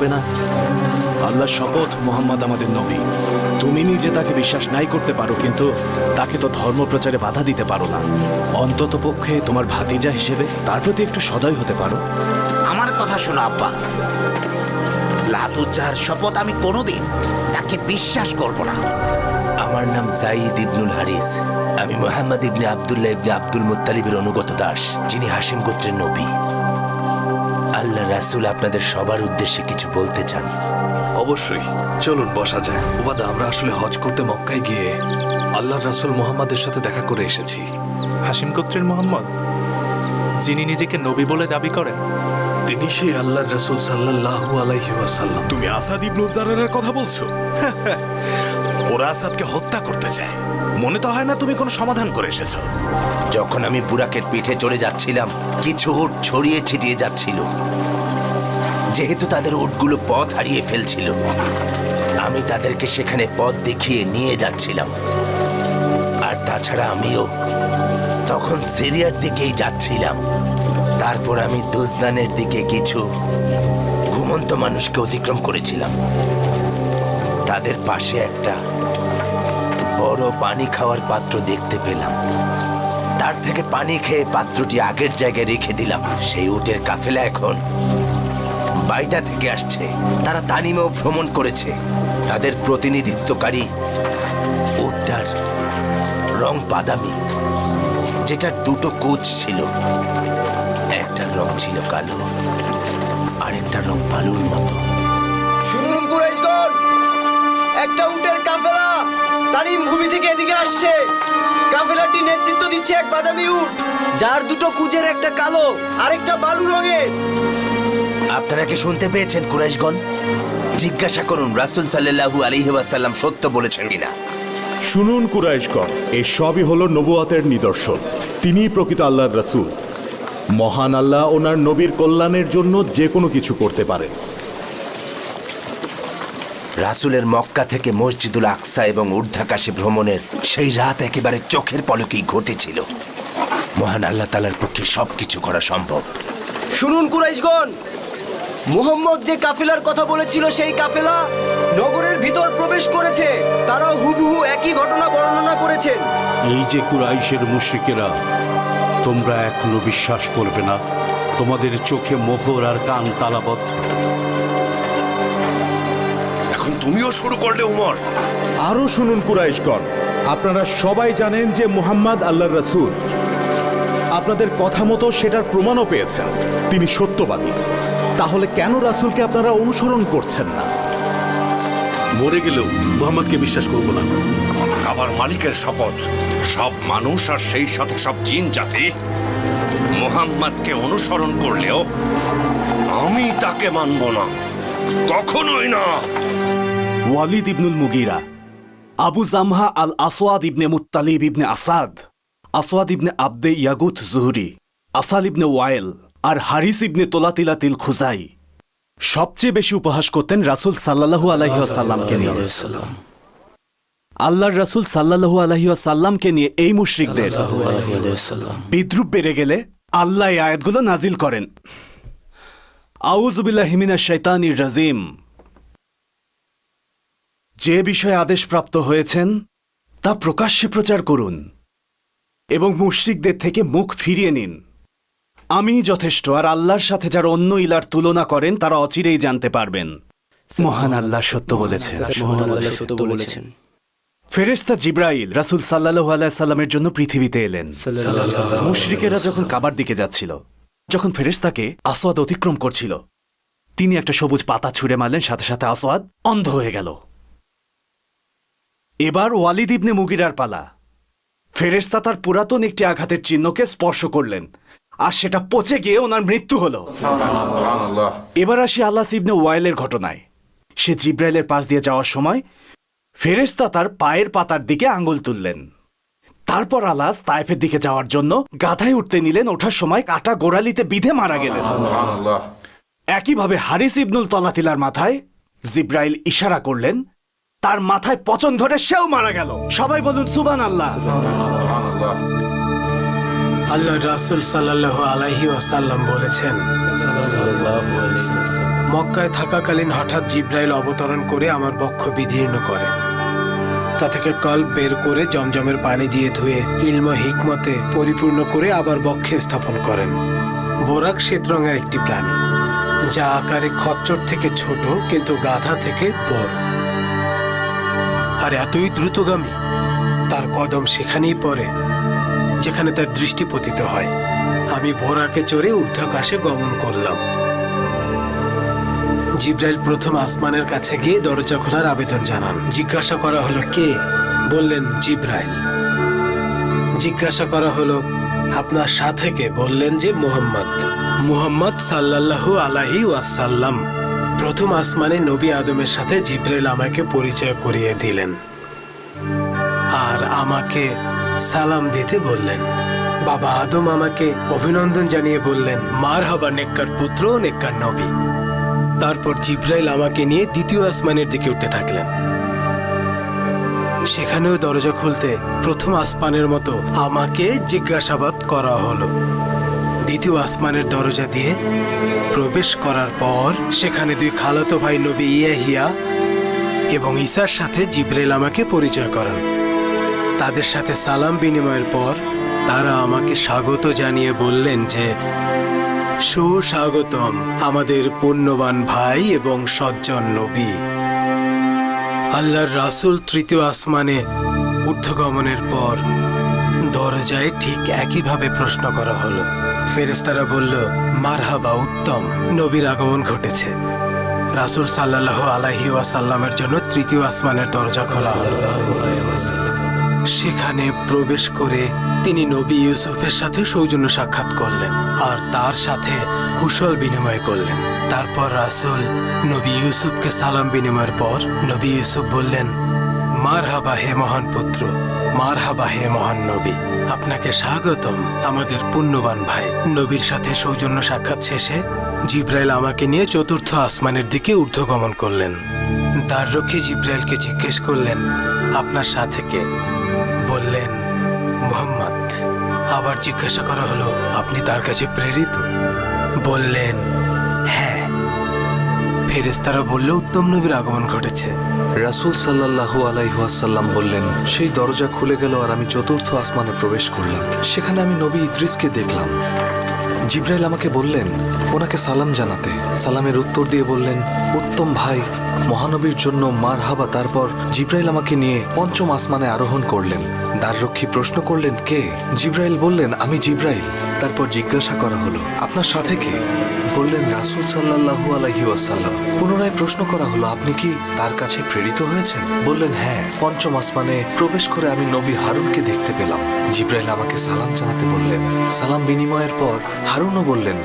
করবে না। আল্লাহ শপথ মোহাম্মদ আমাদের নবী। তুমি নিজে তাকে বিশ্বাস নাই করতে পারো কিন্তু তাকে তো ধর্ম প্রচারে বাধা দিতে পারো না। অন্তত পক্ষে তোমার ভাতিজা হিসেবে তার প্রতি একটু সদয় হতে পারো। আমার কথা শোনো আব্বাস। লাতুজ্জাহার শপথ আমি কোনোদিন তাকে বিশ্বাস করব না। আমার নাম জাইদ ইবনুল হারিস। আমি মোহাম্মদ ইবনে আব্দুল্লাহ ইবনে আব্দুল মুত্তালিবের অনুগত দাস যিনি হাসিম গোত্রের নবী। আল্লাহ রাসূল আপনাদের সবার উদ্দেশ্যে কিছু বলতে চান? অবশ্যই। চলুন বসা যায় ওবাদা আমরা আসলে হজ করতে মক্কায় গিয়ে আল্লাহর রাসূল মুহাম্মাদের সাথে দেখা করে এসেছি। হাসিম গোত্রের মোহাম্মদ যিনি নিজেকে নবী বলে দাবি করেন। তিনি সেই আল্লাহর রাসূল সাল্লাল্লাহু আলাইহি ওয়াসাল্লাম। তুমি আসাদ ইবনু জারারের কথা বলছো? ওরা আসাদকে হত্যা করতে চায়। মনে তো হয় না তুমি কোনো সমাধান করে এসেছ। যখন আমি বুরাকের পিঠে চড়ে যাচ্ছিলাম, কিছু উট ছড়িয়ে ছিটিয়ে যাচ্ছিল। যেহেতু তাদের উটগুলো পথ হারিয়ে ফেলছিল, আমি তাদেরকে সেখানে পথ দেখিয়ে নিয়ে যাচ্ছিলাম। আর তাছাড়া আমিও তখন সিরিয়ার দিকেই যাচ্ছিলাম। তারপর আমি দুজদানের দিকে কিছু ঘুমন্ত মানুষকে অতিক্রম করেছিলাম। তাদের পাশে একটা বড় পানি খাওয়ার পাত্র দেখতে পেলাম। তার থেকে পানি খেয়ে পাত্রটি আগের জায়গায় রেখে দিলাম। সেই উটের কাফেলা এখন বাইদা থেকে আসছে। তারা তানিমেও ভ্রমণ করেছে। তাদের প্রতিনিধিত্বকারী উটটার রং বাদামি, যেটার দুটো কোচ ছিল। একটা রং ছিল কালো আরেকটার রং বালুর মতো। একটা উটের কাফেলা তারিম ভূমি থেকে এদিকে আসছে। কাফেলাটি নেতৃত্ব দিচ্ছে এক বাদামি উট যার দুটো কুজের একটা কালো আরেকটা বালু রঙের। আপনারা কি শুনতে পেয়েছেন কুরাইশগণ? জিজ্ঞাসা করুন রাসূল সাল্লাল্লাহু আলাইহি ওয়াসাল্লাম সত্য বলেছেন কিনা। শুনুন কুরাইশগণ এই সবই হলো নবুয়াতের নিদর্শন। তিনিই প্রকৃত আল্লাহর রাসূল। মহান আল্লাহ ওনার নবীর কল্যাণের জন্য যে কোনো কিছু করতে পারেন। রাসূলের মক্কা থেকে মসজিদুল আকসা এবং ঊর্ধ্বাকাশে ভ্রমণের সেই রাত একেবারে চোখের পলকেই ঘটেছিল। মহান আল্লাহ তালার পক্ষে সবকিছু করা সম্ভব। শুনুন কুরাইশগণ মুহাম্মদ যে কাফেলার কথা বলেছিল সেই কাফেলা নগরের ভিতর প্রবেশ করেছে। তারা হুবহু একই ঘটনা বর্ণনা করেছেন। এই যে কুরাইশের মুশ্রিকেরা তোমরা এখনও বিশ্বাস করবে না। তোমাদের চোখে মোহর আর কান তালাবদ্ধ। তুমিও শুরু করলে উমর। আরও শুনুন কুরাইশগণ। আপনারা সবাই জানেন যে মুহাম্মদ আল্লাহর রাসূল। আপনাদের কথা মতো সেটার প্রমাণও পেয়েছেন। তিনি সত্যবাদী। তাহলে কেন রাসূলকে আপনারা অনুসরণ করছেন না? মরে গেলেও মুহাম্মদকে বিশ্বাস করব না। কাবার মালিকের শপথ। সব মানুষ আর সেই সাথে সব জিন জাতি মুহাম্মদকে অনুসরণ করলেও আমি তাকে মানব না। কখনোই না। ওয়ালিদ ইবনুল মুগিরা আবু জামহা আল আসওয়াদ ইবনে মুত্তালিব ইবনে আসাদ আসওয়াদ ইবনে আব্দে ইয়াগুথ জুহরি আসাল ইবনে ওয়াইল আর হারিস ইবনে তোলাতিলাতিল খুজাই সবচেয়ে বেশি উপহাস করতেন রাসূল সাল্লাল্লাহু আলাইহি নিয়ে। আল্লাহর রাসূল সাল্লাল্লাহু আলাইহি নিয়ে এই মুশরিকদের বিদ্রুপ বেড়ে গেলে আল্লাহ এই আয়াতগুলো নাজিল করেন। আউযুবিল্লাহি মিনাশ শাইতানির রাজিম। যে বিষয়ে আদেশপ্রাপ্ত হয়েছেন তা প্রকাশ্যে প্রচার করুন এবং মুশরিকদের থেকে মুখ ফিরিয়ে নিন। আমি যথেষ্ট আর আল্লাহর সাথে যারা অন্য ইলার তুলনা করেন তারা অচিরেই জানতে পারবেন। মহান আল্লাহ সত্য বলেছেন। ফেরেশতা জিব্রাইল রাসুল সাল্লাল্লাহু আলাইহি সাল্লামের জন্য পৃথিবীতে এলেন। মুশরিকেরা যখন কাবার দিকে যাচ্ছিল যখন ফেরেশতাকে আসওয়াদ অতিক্রম করছিল তিনি একটা সবুজ পাতা ছুঁড়ে মারলেন সাথে সাথে আসওয়াদ অন্ধ হয়ে গেল। এবার ওয়ালিদ ইবনে মুগিরার পালা। ফেরেশতা তার পুরাতন একটি আঘাতের চিহ্নকে স্পর্শ করলেন আর সেটা পচে গিয়ে ওনার মৃত্যু হলো। এবার আসি আল্লাহ ইবনে ওয়াইলের ঘটনায়। সে জিব্রাইলের পাশ দিয়ে যাওয়ার সময় ফেরেশতা তার পায়ের পাতার দিকে আঙ্গুল তুললেন। তারপর আলাস তাইফের দিকে যাওয়ার জন্য গাধায় উঠতে নিলেন ওঠার সময় কাটা গোড়ালিতে বিধে মারা গেলেন। একইভাবে হারিস ইবনুল তলাতিলার মাথায় জিব্রাইল ইশারা করলেন তার মাথায় পচন ধরে সেও মারা গেল। সবাই বলুন সুবান আল্লাহ আল্লাহ রাসুল সাল্লাহ আলাইহি ওয়াসাল্লাম বলেছেন মক্কায় থাকাকালীন হঠাৎ জিব্রাইল অবতরণ করে আমার বক্ষ বিদীর্ণ করে। তা থেকে কল্প বের করে জমজমের পানি দিয়ে ধুয়ে ইলম হিকমতে পরিপূর্ণ করে আবার বক্ষে স্থাপন করেন। বোরাক শ্বেত রঙের একটি প্রাণী যা আকারে খচ্চর থেকে ছোট কিন্তু গাধা থেকে বড়। আর এতই দ্রুতগামী, তার কদম সেখানেই পড়ে, যেখানে তার দৃষ্টি পতিত হয়। আমি বোরাকে চড়ে ঊর্ধ্বাকাশে গমন করলাম। জিব্রাইল প্রথম আসমানের কাছে গিয়ে দরজা খোলার আবেদন জানান। জিজ্ঞাসা করা হলো, কে? বললেন, জিব্রাইল। জিজ্ঞাসা করা হলো, আপনার সাথে কে? বললেন যে, মুহাম্মদ। মুহাম্মদ সাল্লাল্লাহু আলাহি ওয়াসাল্লাম। প্রথম আসমানে নবী আদমের সাথে জিব্রাইল আমাকে পরিচয় করিয়ে দিলেন আর আমাকে সালাম দিতে বললেন। বাবা আদম আমাকে অভিনন্দন জানিয়ে বললেন মার হবা নেককার পুত্র, নেককার নবী। তারপর জিব্রাইল আমাকে নিয়ে দ্বিতীয় আসমানের দিকে উঠতে থাকলেন। সেখানেও দরজা খুলতে প্রথম আসমানের মতো আমাকে জিজ্ঞাসাবাদ করা হলো। দ্বিতীয় আসমানের দরজা দিয়ে প্রবেশ করার পর সেখানে দুই খালাতো ভাই নবী ইয়াহিয়া এবং ঈসার সাথে জিব্রাইল আমাকে পরিচয় করেন। তাদের সাথে সালাম বিনিময়ের পর তারা আমাকে স্বাগত জানিয়ে বললেন যে, সুস্বাগতম আমাদের পুণ্যবান ভাই এবং সজ্জন নবী। আল্লাহর রাসূল তৃতীয় আসমানে ঊর্ধ্বগমনের পর দরজায় ঠিক একইভাবে প্রশ্ন করা হলো। ফেরেস্তারা বলল, মারহাবা উত্তম, নবীর আগমন ঘটেছে। রাসূল সাল্লাহ আলাহি ওয়াসাল্লামের জন্য তৃতীয় আসমানের দরজা খোলা হলো। সেখানে প্রবেশ করে তিনি নবী ইউসুফের সাথে সৌজন্য সাক্ষাৎ করলেন আর তার সাথে কুশল বিনিময় করলেন। তারপর রাসূল নবী ইউসুফকে সালাম বিনিময়ের পর নবী ইউসুফ বললেন মার হাবা হে মহান পুত্র মার হাবা হে মহান নবী। আপনাকে স্বাগতম, আমাদের পুণ্যবান ভাই। নবীর সাথে সৌজন্য সাক্ষাৎ শেষে জিব্রাইল আমাকে নিয়ে চতুর্থ আসমানের দিকে ঊর্ধ্বগমন করলেন। দ্বাররক্ষী জিব্রাইলকে জিজ্ঞেস করলেন, আপনার সাথে কে? বললেন, মুহাম্মদ। আবার জিজ্ঞাসা করা হলো, আপনি তার কাছে প্রেরিত? বললেন হ্যাঁ। ফেরেস্তারা বললে, উত্তম নবীর আগমন ঘটেছে। রাসূল সাল্লাল্লাহু আলাইহাসাল্লাম বললেন, সেই দরজা খুলে গেল আর আমি চতুর্থ আসমানে প্রবেশ করলাম। সেখানে আমি নবী ইদ্রিসকে দেখলাম। জিব্রাইল আমাকে বললেন, ওনাকে সালাম জানাতে। সালামের উত্তর দিয়ে বললেন, উত্তম ভাই, মহানবীর জন্য মার হাবা তারপর জিব্রাইল আমাকে নিয়ে পঞ্চম আসমানে আরোহণ করলেন। দ্বাররক্ষী প্রশ্ন করলেন, কে? জিব্রাইল বললেন, আমি জিব্রাইল। তারপর জিজ্ঞাসা করা হলো, আপনার সাথে কে? বললেন রাসূল সাল্লাল্লাহু আলাইহি ওয়াসাল্লাম পুনরায় প্রশ্ন করা হলো, আপনি কি তার কাছে প্রেরিত হয়েছেন? বললেন হ্যাঁ পঞ্চম আসমানে প্রবেশ করে আমি নবী হারুনকে দেখতে পেলাম। জিব্রাইল আমাকে সালাম জানাতে বললেন। সালাম বিনিময়ের পর হারুনও বললেন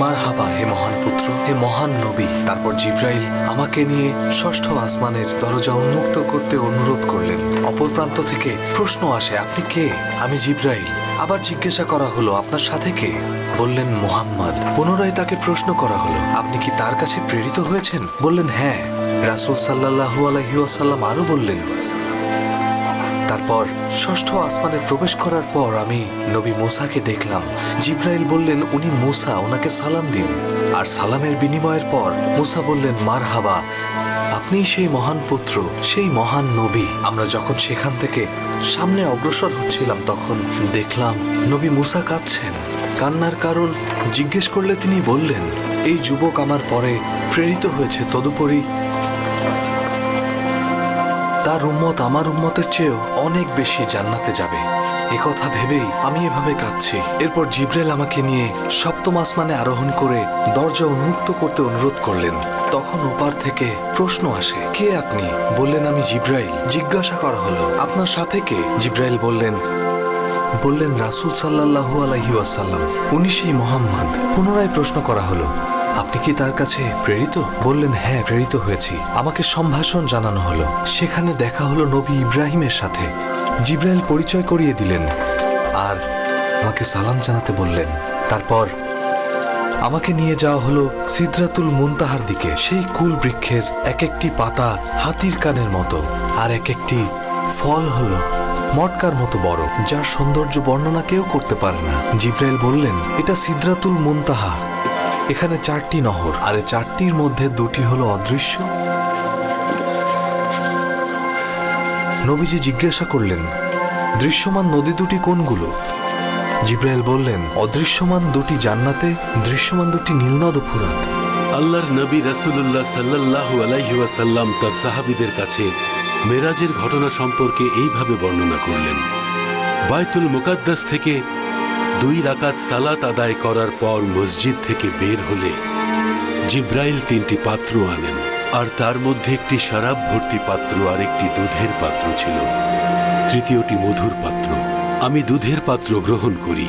মার হাবা হে মহান পুত্র, হে মহান নবী। তারপর জিব্রাইল আমাকে নিয়ে ষষ্ঠ আসমানের দরজা উন্মুক্ত করতে অনুরোধ করলেন। অপর প্রান্ত থেকে প্রশ্ন আসে, আপনি কে? আমি জিব্রাইল আবার জিজ্ঞাসা করা হলো, আপনার সাথে কে? বললেন, মোহাম্মদ। পুনরায় তাকে প্রশ্ন করা হলো, আপনি কি তার কাছে প্রেরিত হয়েছেন? বললেন হ্যাঁ। রাসূল সাল্লাল্লাহু আলাইহি ওয়াসাল্লাম আরও বললেন, তারপর ষষ্ঠ আসমানে প্রবেশ করার পর আমি নবী মুসাকে দেখলাম। জিব্রাইল বললেন, উনি মোসা ওনাকে সালাম দিন। আর সালামের বিনিময়ের পর মুসা বললেন মার হাবা আপনি সেই মহান পুত্র, সেই মহান নবী। আমরা যখন সেখান থেকে সামনে অগ্রসর হচ্ছিলাম, তখন দেখলাম নবী মুসা কাঁদছেন। কান্নার কারণ জিজ্ঞেস করলে তিনি বললেন, এই যুবক আমার পরে প্রেরিত হয়েছে, তদুপরি তার উম্মত আমার উম্মতের চেয়েও অনেক বেশি জান্নাতে যাবে। কথা ভেবেই আমি এভাবে কাঁদছি। এরপর জিব্রেল আমাকে নিয়ে সপ্তম আসমানে আরোহণ করে দরজা উন্মুক্ত করতে অনুরোধ করলেন। তখন ওপার থেকে প্রশ্ন আসে, কে আপনি? বললেন আমি জিব্রাইল। জিজ্ঞাসা করা হলো, আপনার সাথে কে? জিব্রাইল বললেন বললেন রাসূল সাল্লাল্লাহু আলাইহি ওয়াসাল্লাম, উনি সেই মোহাম্মদ। পুনরায় প্রশ্ন করা হলো, আপনি কি তার কাছে প্রেরিত? বললেন হ্যাঁ প্রেরিত হয়েছি। আমাকে সম্ভাষণ জানানো হলো। সেখানে দেখা হলো নবী ইব্রাহিমের সাথে। জিব্রাইল পরিচয় করিয়ে দিলেন আর আমাকে সালাম জানাতে বললেন। তারপর আমাকে নিয়ে যাওয়া হলো সিদ্রাতুল মুনতাহার দিকে, সেই কুল বৃক্ষের এক একটি পাতা হাতির কানের মতো আর এক একটি ফল হলো মটকার মতো বড়, যার সৌন্দর্য বর্ণনা কেউ করতে পারে না। জিব্রাইল বললেন, এটা সিদ্রাতুল মুনতাহা। এখানে চারটি নহর, আর চারটির মধ্যে দুটি হলো অদৃশ্য নবীজি জিজ্ঞাসা করলেন, দৃশ্যমান নদী দুটি কোনগুলো? জিব্রাইল বললেন, অদৃশ্যমান দুটি জান্নাতে, দৃশ্যমান দুটি নীলনদ ফুরাত আল্লাহর নবী রাসূলুল্লাহ সাল্লাল্লাহু আলাইহি ওয়াসাল্লাম তার সাহাবীদের কাছে মেরাজের ঘটনা সম্পর্কে এইভাবে বর্ণনা করলেন বায়তুল মুকাদ্দাস থেকে দুই রাকাত সালাত আদায় করার পর মসজিদ থেকে বের হলে জিব্রাইল তিনটি পাত্র আনেন। আর তার মধ্যে একটি শরাব ভর্তি পাত্র আর একটি দুধের পাত্র ছিল। তৃতীয়টি মধুর পাত্র। আমি দুধের পাত্র গ্রহণ করি।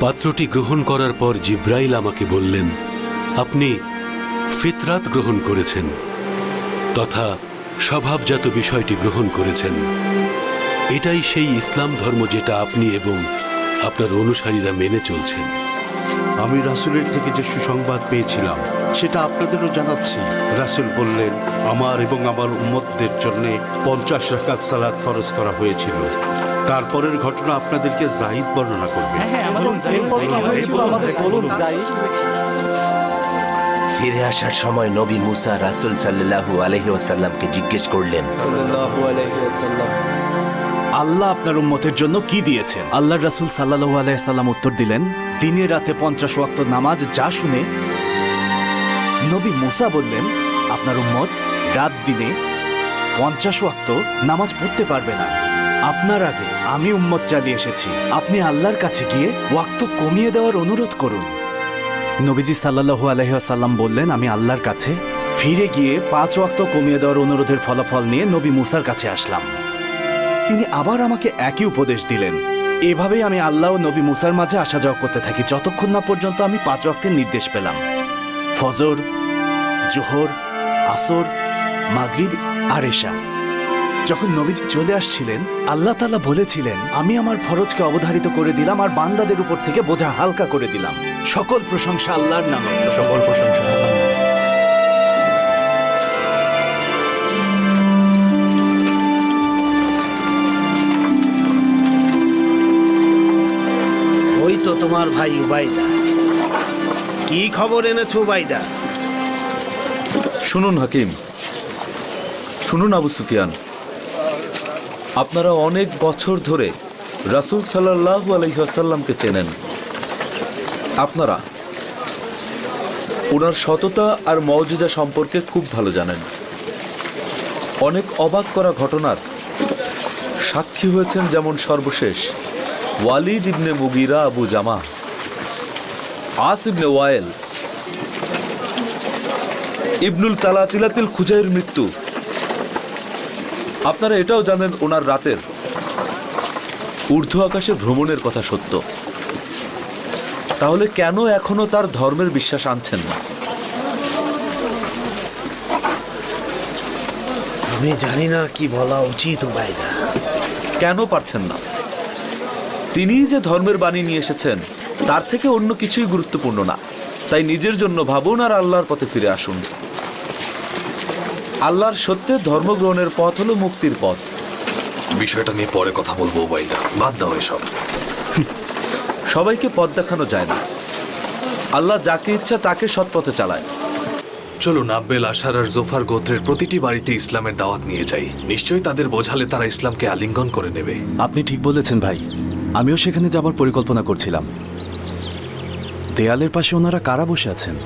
পাত্রটি গ্রহণ করার পর জিব্রাইল আমাকে বললেন, আপনি ফিতরাত গ্রহণ করেছেন তথা স্বভাবজাত বিষয়টি গ্রহণ করেছেন। এটাই সেই ইসলাম ধর্ম যেটা আপনি এবং আপনার অনুসারীরা মেনে চলছেন। আমি রাসুলের থেকে যে সুসংবাদ পেয়েছিলাম সেটা আপনাদেরও জানাচ্ছি। রাসুল বললেন আমার এবং আমার উম্মতদের জন্য পঞ্চাশ রাকাত সালাত ফরজ করা হয়েছিল। তারপরের ঘটনা আপনাদেরকে জাহিদ বর্ণনা করবে। ফিরে আসার সময় নবী মুসা রাসুল সাল্লাল্লাহু আলহি ওয়াসাল্লামকে জিজ্ঞেস করলেন আল্লাহ আপনার উম্মতের জন্য কি দিয়েছেন? আল্লাহ রাসুল সাল্লাহু আলাইসাল্লাম উত্তর দিলেন দিনে রাতে পঞ্চাশ ওয়াক্ত নামাজ যা শুনে নবী মুসা বললেন, আপনার উম্মত রাত দিনে পঞ্চাশ ওয়াক্ত নামাজ পড়তে পারবে না। আপনার আগে আমি উম্মত চালিয়ে এসেছি। আপনি আল্লাহর কাছে গিয়ে ওয়াক্ত কমিয়ে দেওয়ার অনুরোধ করুন। নবীজি সাল্লাহু আলহিহাসাল্লাম বললেন, আমি আল্লাহর কাছে ফিরে গিয়ে পাঁচ ওয়াক্ত কমিয়ে দেওয়ার অনুরোধের ফলাফল নিয়ে নবী মুসার কাছে আসলাম। তিনি আবার আমাকে একই উপদেশ দিলেন, এভাবেই আমি আল্লাহ ও নবী মুসার মাঝে আসা যাওয়া করতে থাকি। যতক্ষণ না পর্যন্ত আমি পাঁচ ওয়াক্তের নির্দেশ পেলাম। ফজর জোহর আসর মাগরিব আর এশা। যখন নবীজি চলে আসছিলেন আল্লাহ তাআলা বলেছিলেন আমি আমার ফরজকে অবধারিত করে দিলাম আর বান্দাদের উপর থেকে বোঝা হালকা করে দিলাম। সকল প্রশংসা আল্লাহর নামে। সকল প্রশংসা ওই তো তোমার ভাই উবাইদা কি খবর এনেছো উবাইদা শুনুন, হাকিম। শুনুন, আবু সুফিয়ান। আপনারা অনেক বছর ধরে রাসূল সাল্লাল্লাহু আলাইহি ওয়াসাল্লামকে চেনেন। আপনারা ওনার সততা আর মওজিজা সম্পর্কে খুব ভালো জানেন। অনেক অবাক করা ঘটনার সাক্ষী হয়েছেন যেমন সর্বশেষ ওয়ালিদ ইবনে মুগিরা আবু জামা আস ইবনে ওয়ায়েল ইবনুল তালাতিলাতিল খুজাইয়ের মৃত্যু। আপনারা এটাও জানেন ওনার রাতের ঊর্ধ্ব আকাশে ভ্রমণের কথা সত্য। তাহলে কেন এখনও তার ধর্মের বিশ্বাস আনছেন না? আমি জানি না কি বলা উচিত কেন পারছেন না? তিনি যে ধর্মের বাণী নিয়ে এসেছেন তার থেকে অন্য কিছুই গুরুত্বপূর্ণ না। তাই নিজের জন্য ভাবুন আর আল্লাহর পথে ফিরে আসুন। আল্লাহর সত্যে ধর্মগ্রহণের পথ হলো মুক্তির পথ। বিষয়টা নিয়ে পরে কথা বলব বাইদা বাদ দাও এসব। সবাইকে পথ দেখানো যায় না। আল্লাহ যাকে ইচ্ছা তাকে সৎ পথে চালায়। চলুন আব্বেল আশার আর জোফার গোত্রের প্রতিটি বাড়িতে ইসলামের দাওয়াত নিয়ে যাই। নিশ্চয়ই তাদের বোঝালে তারা ইসলামকে আলিঙ্গন করে নেবে। আপনি ঠিক বলেছেন ভাই। আমিও সেখানে যাবার পরিকল্পনা করছিলাম। দেয়ালের পাশে ওনারা কারা বসে আছেন?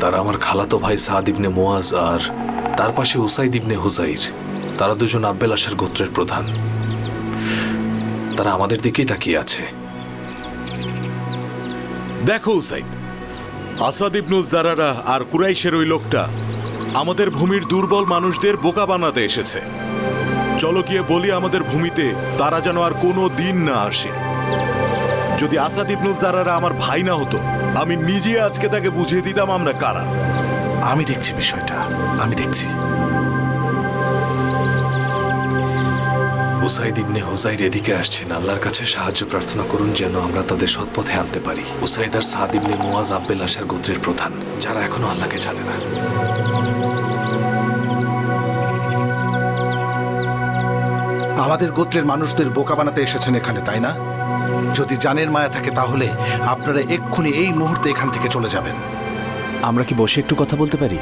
তারা আমার খালাতো ভাই সাদ ইবনে মোয়াজ আর তার পাশে উসাইদ ইবনে হুজাইর তারা দুজন আব্বেল আশার গোত্রের প্রধান। তারা আমাদের দিকেই তাকিয়ে আছে। দেখো উসাইদ আসাদ ইবনুল জারারা আর কুরাইশের ওই লোকটা আমাদের ভূমির দুর্বল মানুষদের বোকা বানাতে এসেছে। চলো গিয়ে বলি আমাদের ভূমিতে তারা যেন আর কোনো দিন না আসে। যদি আসাদ ইবনুল জারারা আমার ভাই না হতো আমি নিজে আজকে তাকে বুঝিয়ে দিতাম আমরা কারা। আমি দেখছি বিষয়টা আমি দেখছি। উসাইদ ইবনে হুজাইর এদিকে আসছেন। আল্লাহর কাছে সাহায্য প্রার্থনা করুন যেন আমরা তাদের সৎপথে আনতে পারি। উসাইদ আর সাদ ইবনে মুয়াজ আব্বেল আশার গোত্রের প্রধান যারা এখনও আল্লাহকে জানে না। আমাদের গোত্রের মানুষদের বোকা বানাতে এসেছেন এখানে তাই না? যদি জানের মায়া থাকে তাহলে আপনারা এক্ষুনি এই মুহূর্তে এখান থেকে চলে যাবেন। আমরা কি বসে একটু কথা বলতে পারি?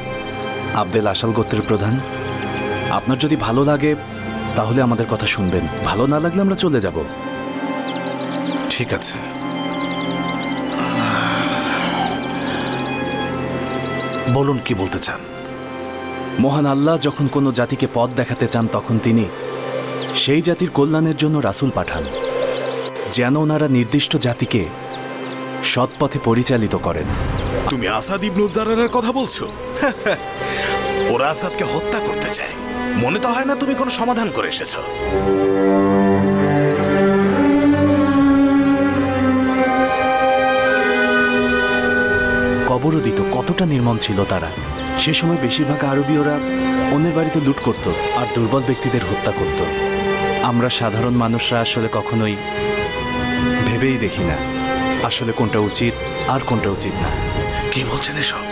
আবদেল আসাল গোত্রের প্রধান। আপনার যদি ভালো লাগে তাহলে আমাদের কথা শুনবেন। ভালো না লাগলে আমরা চলে যাব। ঠিক আছে। বলুন কি বলতে চান? মহান আল্লাহ যখন কোনো জাতিকে পথ দেখাতে চান তখন তিনি সেই জাতির কল্যাণের জন্য রাসূল পাঠান। যেন ওনারা নির্দিষ্ট জাতিকে সৎপথে পরিচালিত করেন। তুমি আসাদ ইবনুজারের কথা বলছো? ওরা আসাদকে হত্যা করতে চায়। মনে তো হয় না তুমি কোনো সমাধান করে এসেছ। কবরও দিত কতটা নির্মম ছিল তারা। সে সময় বেশিরভাগ আরবীয়রা অন্যের বাড়িতে লুট করত আর দুর্বল ব্যক্তিদের হত্যা করত। আমরা সাধারণ মানুষরা আসলে কখনোই ভেবেই দেখি না। আসলে কোনটা উচিত আর কোনটা উচিত না। কি বলছেন এসব?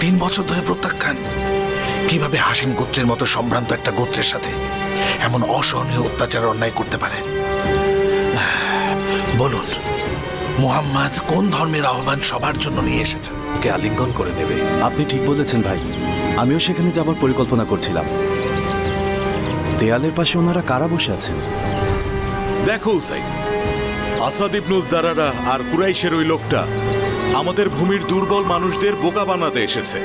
তিন বছর ধরে প্রত্যাখ্যান। কীভাবে হাসিম গোত্রের মতো সম্ভ্রান্ত একটা গোত্রের সাথে এমন অসহনীয় অত্যাচার অন্যায় করতে পারে? বলুন মুহাম্মদ কোন ধর্মের আহ্বান সবার জন্য নিয়ে এসেছেন? কে আলিঙ্গন করে নেবে? আপনি ঠিক বলেছেন ভাই। আমিও সেখানে যাবার পরিকল্পনা করছিলাম। দেয়ালের পাশে ওনারা কারা বসে আছেন? দেখো উসাইদ আসাদ ইবনুল জারারা আর কুরাইশের ওই লোকটা। আমাদের ভূমির দুর্বল মানুষদের বোকা বানাতে এসেছে।